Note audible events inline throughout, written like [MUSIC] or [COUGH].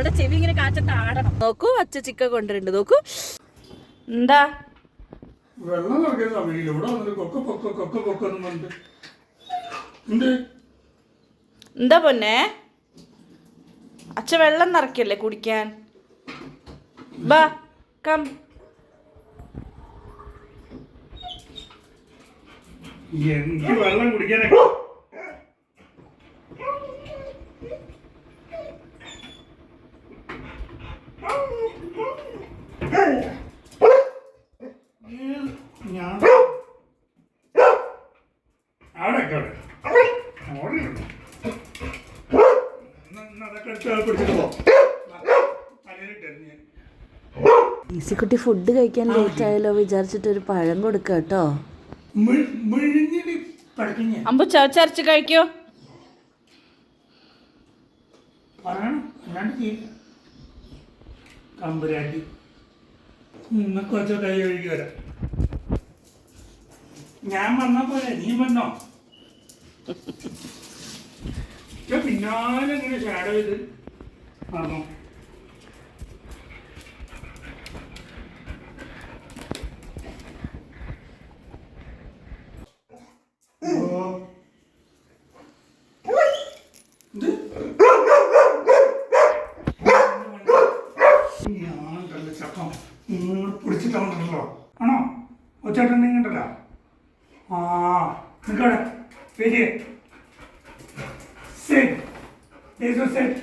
അവിടെ ചെവി ഇങ്ങനെ കാറ്റത്ത് ആടണം. നോക്കൂ അച്ഛ ചിക്ക കൊണ്ടുവരുന്നുണ്ട്. നോക്കൂ. എന്താ? വെള്ളം സമയമില്ല. ഇവിടെ വന്നിട്ട് കൊക്ക പൊക്ക കൊക്ക കൊക്ക എന്ന് പറഞ്ഞിട്ട്. എന്ത്? എന്താ പൊന്നെ? അച്ഛ വെള്ളം നിറയ്ക്കല്ലേ കുടിക്കാൻ? ബാ കം. എനിക്ക് വെള്ളം കുടിക്കാനൊക്കെ ഞാൻ അവിടെ അവിടെ അവിടെ ഇരുന്നു. എന്നാ- എന്നാ അതൊക്കെ എടുത്ത് അത് പിടിച്ചിട്ട് പോ. തലയിലിട്ട് എറിഞ്ഞ്. ഈസിക്കുട്ടി ഫുഡ് കഴിക്കാൻ ലേറ്റ് ആയല്ലോ വിചാരിച്ചിട്ട് ഒരു പഴം കൊടുക്ക കേട്ടോ. അമ്പു ചവച്ചരച്ച് കഴിക്കോ. കമ്പരാട്ടി. നിന്നൊക്കെ കൈ വരാം ഞാൻ വന്നാ പോലെ നീ വന്നോ? പിന്നാലെ ഇങ്ങനെ ഷാഡോ ചെയ്ത് ആണോ? പിടിച്ചിട്ടുണ്ടല്ലോ ആണോ ഒച്ചേട്ടുണ്ടെങ്കിണ്ടല്ലോ ആ നിൽക്കവിടെ സെറ്റ് ദേശോ സെറ്റ്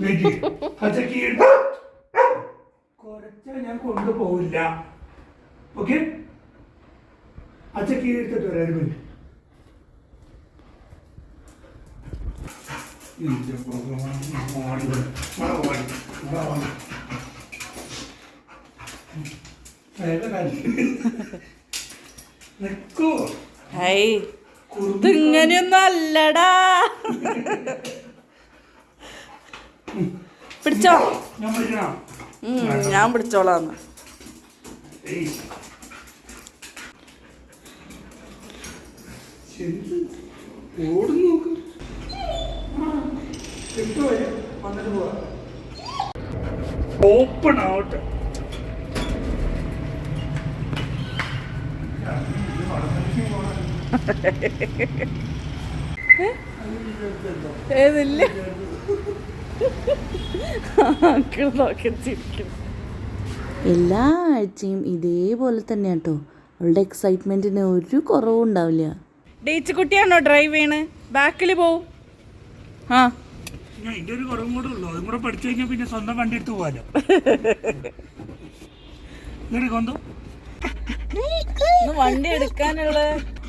വെയിറ്റ് പച്ചക്ക് കുറച്ച് ഞാൻ കൊണ്ടുപോവില്ല ഓക്കെ അച്ചക്ക് എടുത്തിട്ട് വരാം ഒരു മിനിറ്റ് എന്റെ ഭഗവാൻ ഹൈ ഇതിങ്ങനെയൊന്നും അല്ലടാ പിടിച്ചോ? ഞാൻ പിടിച്ചോളാന്ന്. ഓപ്പൺ ആവട്ടെ. ഏതില്ല? എല്ലാ ആഴ്ചയും ഇതേപോലെ തന്നെ കേട്ടോ അവളുടെ എക്സൈറ്റ്മെന്റിന് ഒരു കുറവും ഉണ്ടാവില്ല. ഡേറ്റ് കുട്ടിയാണോ ഡ്രൈവ് ചെയ്യണ്? ബാക്കിൽ പോവും. ആ. ഞാൻ ഇതിന്റെ ഒരു കുറവും കൂടെ ഉള്ളൂ. അതും കൂടെ പഠിച്ചു കഴിഞ്ഞാൽ പിന്നെ സ്വന്തം വണ്ടി എടുത്ത് പോവാലോ. വണ്ടി എടുക്കാനുള്ള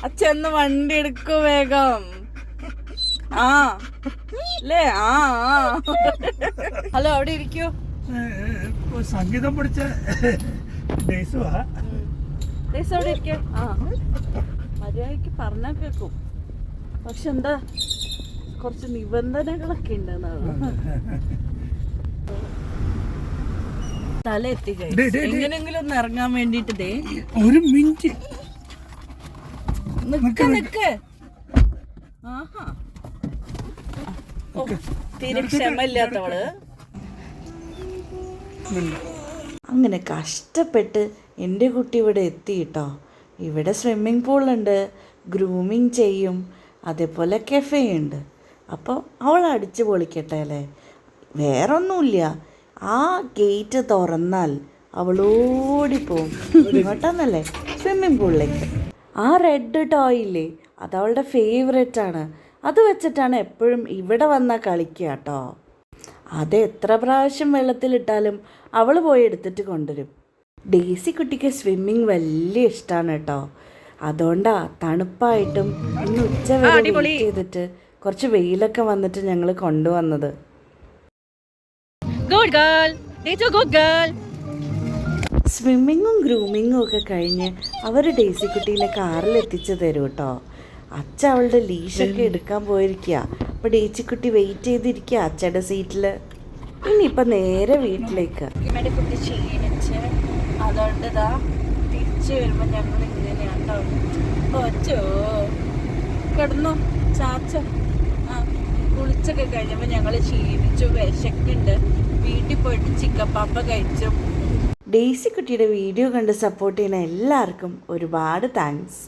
അച്ഛൻ ഒന്ന് വണ്ടി എടുക്കൂ വേഗം. ആ. അല്ലേ ആ. ഹലോ അവിടെ ഇരിക്കൂ. സംഗീതം പഠിച്ച അവിടെ ഇരിക്കൂ. ആ. മര്യാദയ്ക്ക് പറഞ്ഞാൽ കേൾക്കും. പക്ഷെ എന്താ കുറച്ച് നിബന്ധനകളൊക്കെ ഉണ്ട് തല എത്തി ഡേ, ഡേ, ഡേ. എങ്ങനെങ്കിലും ഒന്ന് ഇറങ്ങാൻ വേണ്ടിട്ട് ദേ. ഒരു മിനിറ്റ്. നിക്ക് നിക്ക് ആഹാ. ഓ, തീരെ ക്ഷമയില്ലാത്തവൾ. അങ്ങനെ കഷ്ടപ്പെട്ട് എന്റെ കുട്ടി ഇവിടെ എത്തി കേട്ടോ. ഇവിടെ സ്വിമ്മിംഗ് പൂളുണ്ട് ഗ്രൂമിങ് ചെയ്യും അതേപോലെ കെഫേ ഉണ്ട്. അപ്പോൾ അവൾ അടിച്ചു പൊളിക്കട്ടെ അല്ലേ? വേറൊന്നുമില്ല. ആ ഗേറ്റ് തുറന്നാൽ അവളോടി പോകും [LAUGHS] ഇങ്ങോട്ടാന്നല്ലേ? സ്വിമ്മിംഗ് പൂളിലേക്ക് ആ റെഡ് ടോയില്ലേ അത് അവളുടെ ഫേവറേറ്റ് ആണ്. അത് വെച്ചിട്ടാണ് എപ്പോഴും ഇവിടെ വന്നാൽ കളിക്കുക കേട്ടോ അത് എത്ര പ്രാവശ്യം വെള്ളത്തിലിട്ടാലും അവൾ പോയി എടുത്തിട്ട് കൊണ്ടുവരും. ഡേസി കുട്ടിക്ക് സ്വിമ്മിങ് വലിയ ഇഷ്ടമാണ് കേട്ടോ അതുകൊണ്ടാ തണുപ്പായിട്ടും ഇന്ന് ഉച്ച വരെ വെയിറ്റ് ചെയ്തിട്ട് കുറച്ച് വെയിലൊക്കെ വന്നിട്ട് ഞങ്ങൾ കൊണ്ടുവന്നത്. സ്വിമ്മിങ്ങും ഗ്രൂമിങ്ങും ഒക്കെ കഴിഞ്ഞ് അവർ ഡേസി കുട്ടീനെ കാറിൽ എത്തിച്ചു തരും കേട്ടോ. അച്ഛ അവളുടെ ലീഷൊക്കെ എടുക്കാൻ പോയിരിക്കുക അപ്പോൾ ഡേച്ചിക്കുട്ടി വെയിറ്റ് ചെയ്തിരിക്കുക അച്ഛയുടെ സീറ്റിൽ ഇനിയിപ്പോൾ നേരെ വീട്ടിലേക്ക്. കുട്ടി ക്ഷീണിച്ച് അതുകൊണ്ട് ഇതാ തിരിച്ചു വരുമ്പോൾ ഞങ്ങൾ ഒച്ചോ കിടന്നു ചാച്ച. ആ കുളിച്ചൊക്കെ കഴിഞ്ഞപ്പോൾ ഞങ്ങൾ ക്ഷീണിച്ചു വിശക്കുണ്ട് വീട്ടിൽ പോയിട്ട് ചിക്കൻ പാപ്പ കഴിച്ചു. ഡെയ്സി കുട്ടിയുടെ വീഡിയോ കണ്ട് സപ്പോർട്ട് ചെയ്യുന്ന എല്ലാവർക്കും ഒരുപാട് താങ്ക്സ്